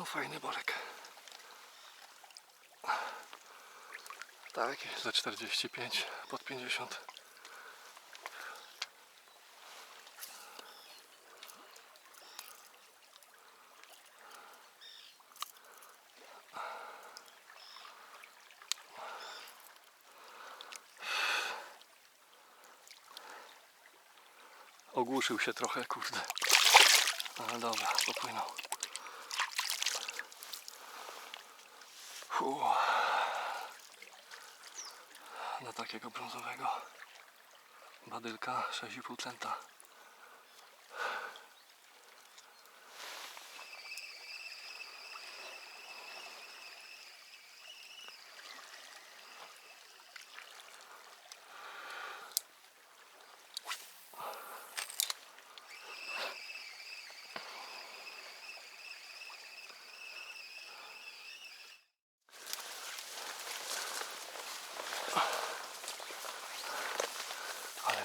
O, fajny bolek. Tak, za 45, pod 50. Ogłuszył się trochę, kurde. Ale dobra, popłynął. Fu. Na takiego brązowego badylka 6,5 centa.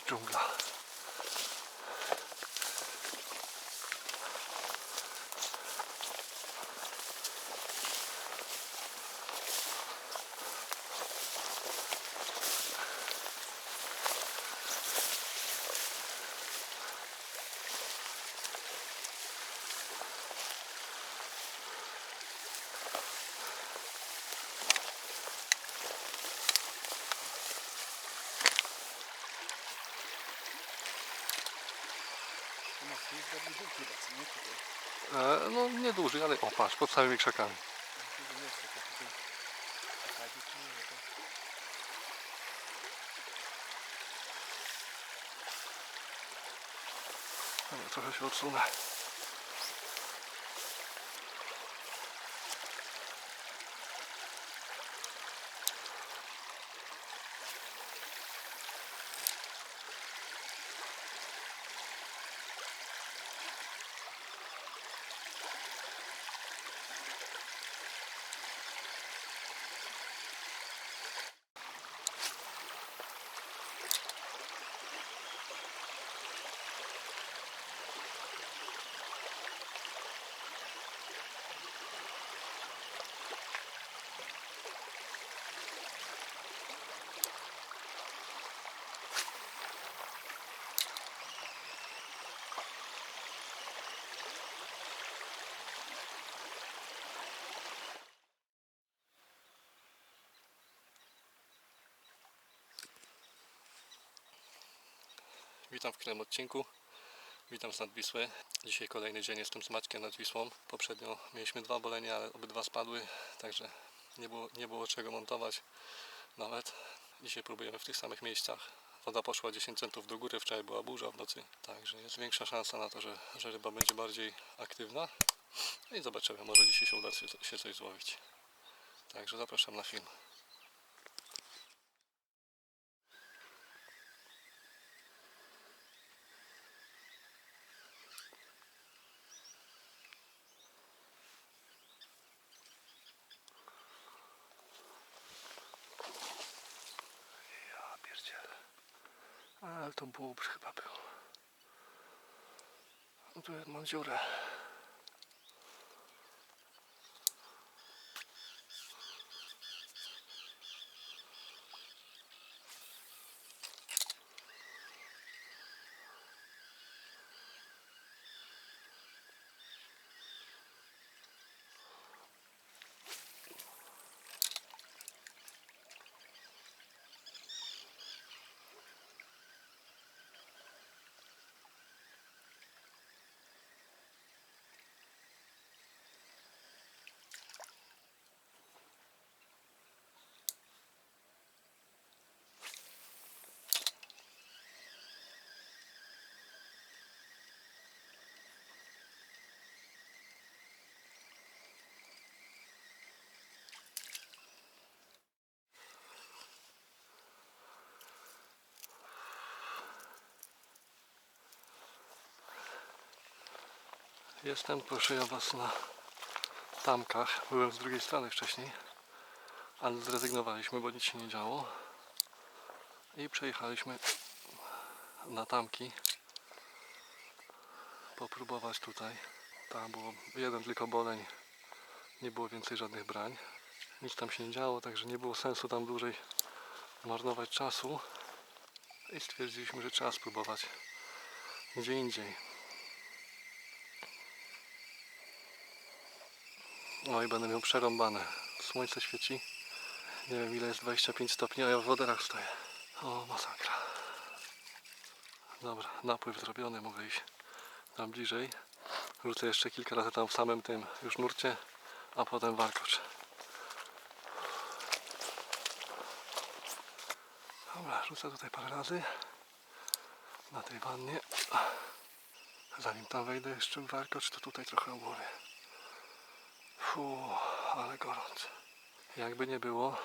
Ale dżungla. To jest dół chyba, co nie tutaj. E, no nieduży, ale o patrz, pod samymi krzakami. Jest, trochę się odsunę. Witam w kolejnym odcinku. Witam z Nadwisły. Dzisiaj kolejny dzień jestem z Maćkiem nad Wisłą. Poprzednio mieliśmy dwa bolenia, ale obydwa spadły, także nie było, nie było czego montować nawet. Dzisiaj próbujemy w tych samych miejscach. Woda poszła 10 centów do góry, wczoraj była burza w nocy, także jest większa szansa na to, że, że ryba będzie bardziej aktywna. No i zobaczymy, może dzisiaj się uda się, się coś złowić. Także zapraszam na film. Ja pierdzielę. Ale to bób chyba był. No tu mam dziurę. Jestem, proszę ja Was, na tamkach. Byłem z drugiej strony wcześniej, ale zrezygnowaliśmy, bo nic się nie działo. I przejechaliśmy na tamki. Popróbować tutaj. Tam było jeden tylko boleń Nie było więcej żadnych brań. Nic tam się nie działo, także nie było sensu tam dłużej marnować czasu. I stwierdziliśmy, że trzeba spróbować gdzie indziej. No i będę miał przerąbane. Słońce świeci. Nie wiem ile jest 25 stopni, a ja w woderach stoję. O, masakra. Dobra, napływ zrobiony, mogę iść tam bliżej. Rzucę jeszcze kilka razy tam w samym tym już nurcie, a potem warkocz. Dobra, rzucę tutaj parę razy na tej wannie. Zanim tam wejdę jeszcze w warkocz, to tutaj trochę u góry. Fu, ale gorąco. Jakby nie było,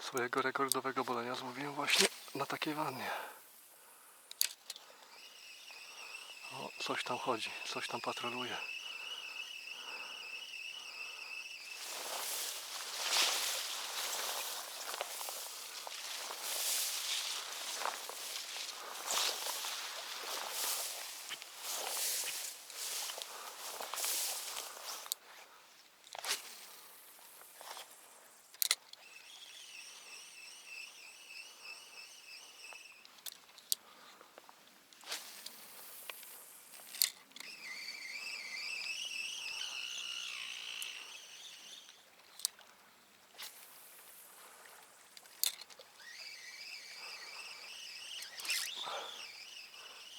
swojego rekordowego bolenia złowiłem właśnie na takiej wannie. O, coś tam chodzi, coś tam patroluje.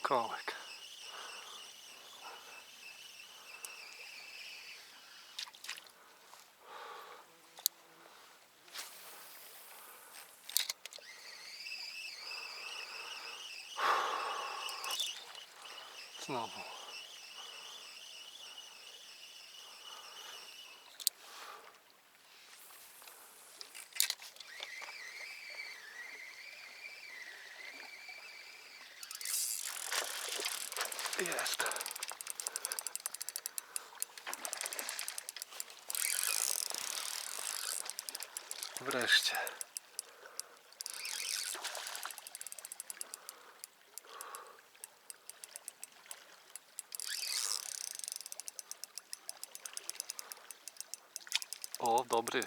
colic. It's novel. Jest. Wreszcie. O, dobry.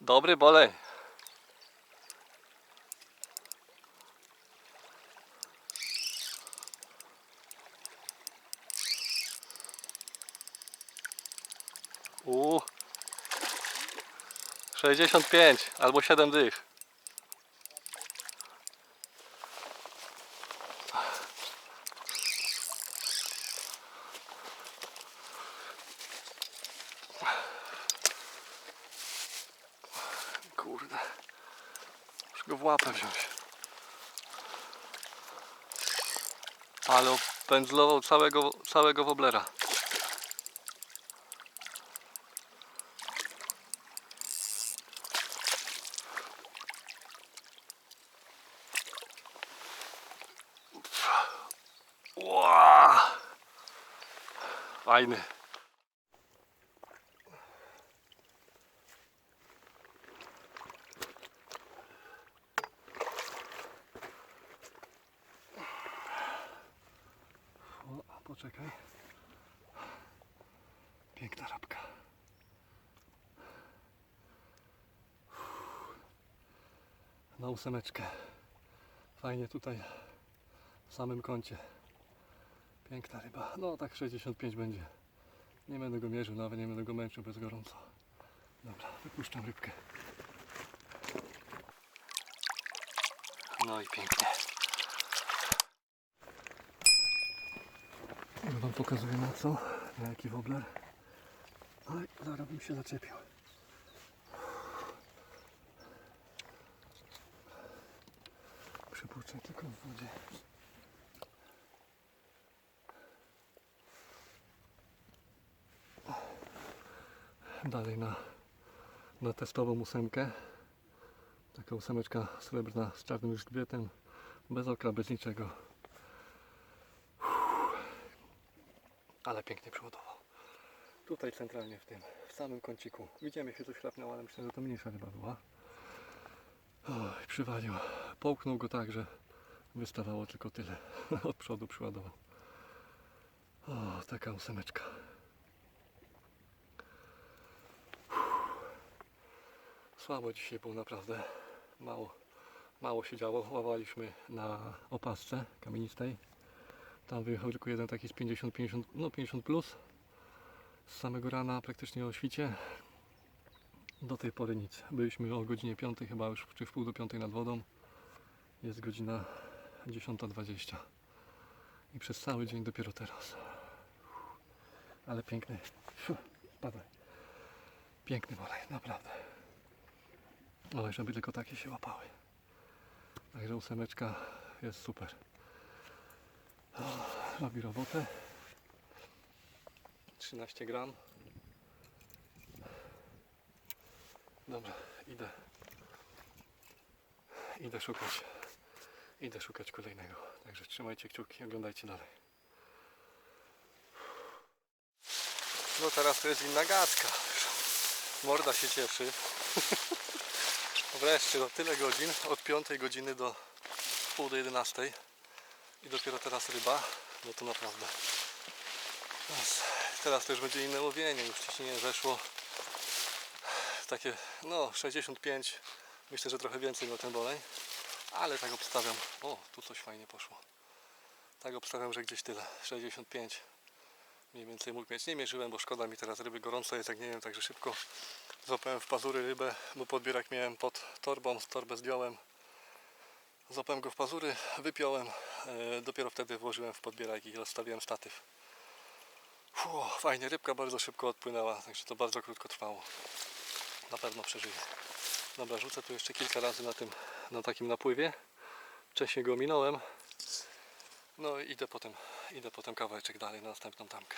Dobry bolej. U. 65 albo 7 dych. Kurde. Muszę go w łapę wziąć. Ale pędzlował całego, całego woblera. Fajny. O, poczekaj. Piękna rabka. Na ósemeczkę. Fajnie tutaj w samym kącie. Piękna ryba. No tak 65 będzie. Nie będę go mierzył, nawet nie będę go męczył bez gorąco. Dobra, wypuszczam rybkę. No i pięknie. Już Wam pokazuję na co, na jaki wobler. Oj, zaraz bym się zaczepił. Przypuszczę tylko w wodzie. Dalej na, na testową ósemkę. Taka ósemeczka srebrna z czarnym grzbietem, bez okra, bez niczego. Uff. Ale pięknie przygotował. Tutaj centralnie w tym, w samym kąciku. Widziałem jak się coś chlapnęło, ale myślę, że to mniejsza ryba była. Oj, przywalił. Połknął go tak, że wystawało tylko tyle. Od przodu przyładował. O, taka ósemeczka. Słabo dzisiaj było naprawdę. Mało, mało się działo. Ławaliśmy na opasce kamienistej. Tam wyjechał tylko jeden taki z 50, 50, no 50 plus. Z samego rana praktycznie o świcie. Do tej pory nic. Byliśmy o godzinie 5 chyba już, czy w pół do 5 nad wodą. Jest godzina 10.20. I przez cały dzień dopiero teraz. Ale piękny. Fiu, Spadaj. Piękny wolej, naprawdę. Oj, żeby tylko takie się łapały. Także ósemeczka jest super. Robi robotę. 13 gram. Dobra, idę. Idę szukać. Idę szukać kolejnego. Także trzymajcie kciuki, oglądajcie dalej. No teraz to jest inna gadka. Morda się cieszy. Wreszcie, no tyle godzin, od 5 godziny do pół do 11 i dopiero teraz ryba, no to naprawdę. Teraz, to już będzie inne łowienie, już ciśnienie weszło. Takie, no 65, myślę, że trochę więcej na ten bolej, ale tak obstawiam, o tu coś fajnie poszło. Tak obstawiam, że gdzieś tyle, 65 mniej więcej mógł mieć. Nie mierzyłem, bo szkoda mi teraz ryby gorąco jest, jak nie wiem, także szybko złapałem w pazury rybę, bo podbierak miałem pod torbą, torbę zdjąłem. Złapałem go w pazury, wypiąłem, e, dopiero wtedy włożyłem w podbierak i rozstawiłem statyw. Fu, fajnie, rybka bardzo szybko odpłynęła, także to bardzo krótko trwało. Na pewno przeżyję. Dobra, rzucę tu jeszcze kilka razy na tym, na takim napływie. Wcześniej go minąłem. No i idę potem, idę potem kawałeczek dalej na następną tamkę.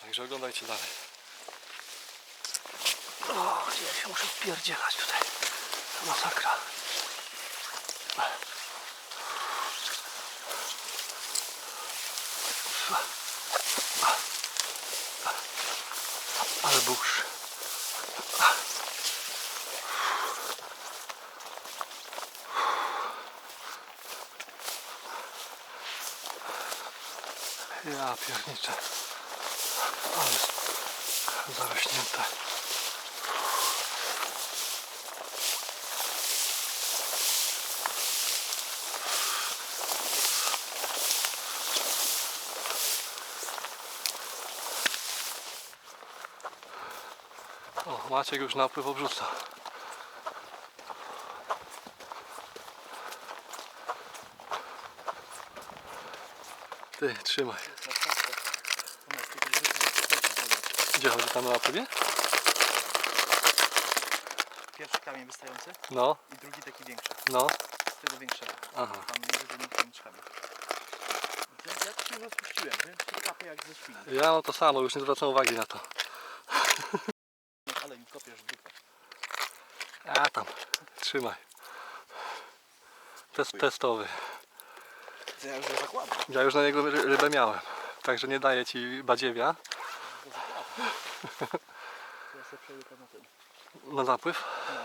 Także oglądajcie dalej. O, ja się muszę wpierdzielać tutaj. Masakra. Ja pierniczę. Ale zarośnięte. O, Maciek już napływ obrzuca. Ty, trzymaj. Gdzie chodzi tam na napływie? Pierwszy kamień wystający No, i drugi taki większy. no. Z tego większego. Aha. Tam trzeba. Ja, ja tu się rozpuściłem, że się kapę jak ze świni. Ja mam to samo, już nie zwracam uwagi na to. Ale mi kopiesz w dupę. A tam, trzymaj. Test testowy. Ja już zakładam. Ja już na niego ry- rybę miałem. Także nie daję ci badziewia. Ja sobie przejdę na ten. na zapływ. No.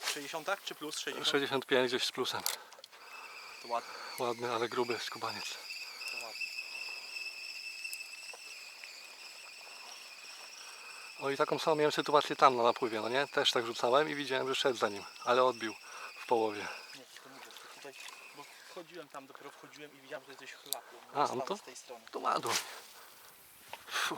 W 60 czy plus 60? 65 gdzieś z plusem. To ładnie, Ładny, ale gruby skubaniec. to ładnie. O i taką samą miałem sytuację tam na napływie, no nie? Też tak rzucałem i widziałem, że szedł za nim, ale odbił w połowie. Nie, to mówię, to tutaj, bo wchodziłem tam, dopiero wchodziłem i widziałem, że gdzieś chlapło. A, no to- z tej strony. Tu ma dół. Fu.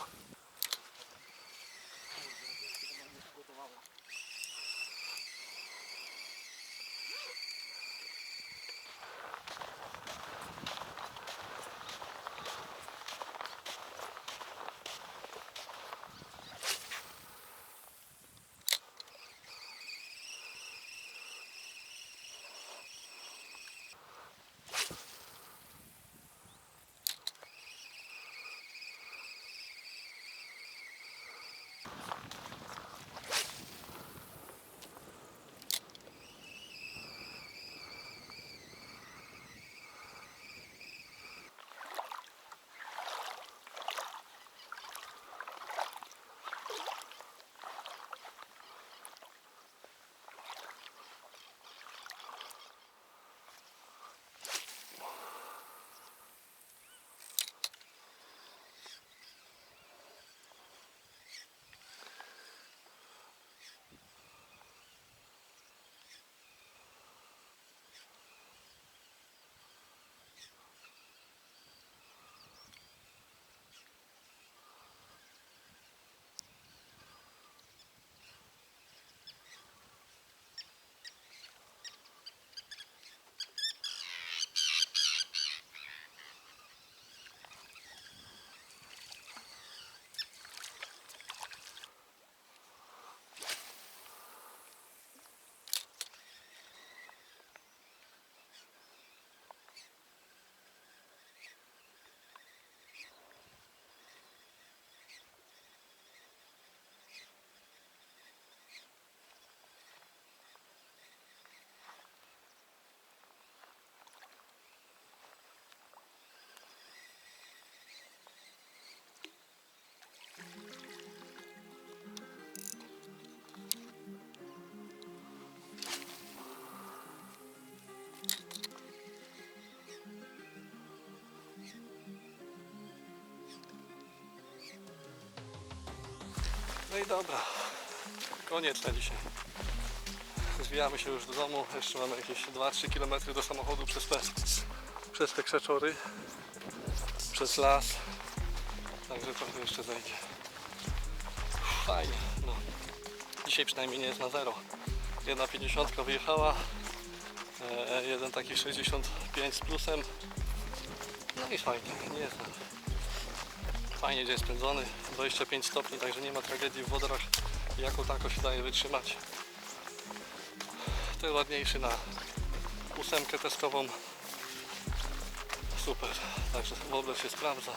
No i dobra, koniec na dzisiaj. Zwijamy się już do domu, jeszcze mamy jakieś 2-3 km do samochodu przez te, przez te krzeczory, przez las, także trochę jeszcze zejdzie. Fajnie, no. Dzisiaj przynajmniej nie jest na zero. Jedna 50 wyjechała, e, jeden taki 65 z plusem, no i fajnie, nie jest źle. Fajnie dzień spędzony, 25 stopni, także nie ma tragedii w wodrach. Jako tako się daje wytrzymać. Ten ładniejszy na ósemkę testową. Super, także w ogóle się sprawdza.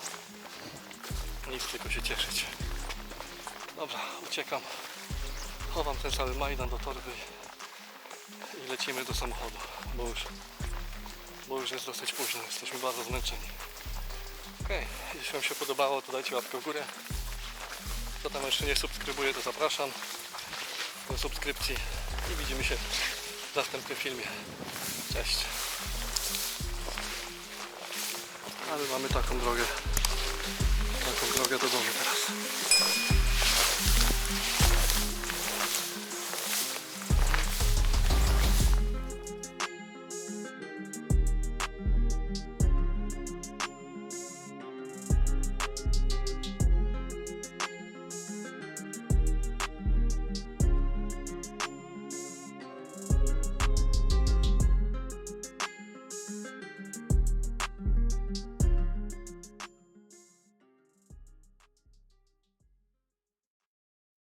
Nic tylko się cieszyć. Dobra, uciekam. Chowam ten cały majdan do torby i lecimy do samochodu, bo już, bo już jest dosyć późno, jesteśmy bardzo zmęczeni. Okej, jeśli Wam się podobało, to dajcie łapkę w górę. Kto tam jeszcze nie subskrybuje, to zapraszam do subskrypcji i widzimy się w następnym filmie. Cześć. Ale mamy taką drogę, taką drogę do domu teraz.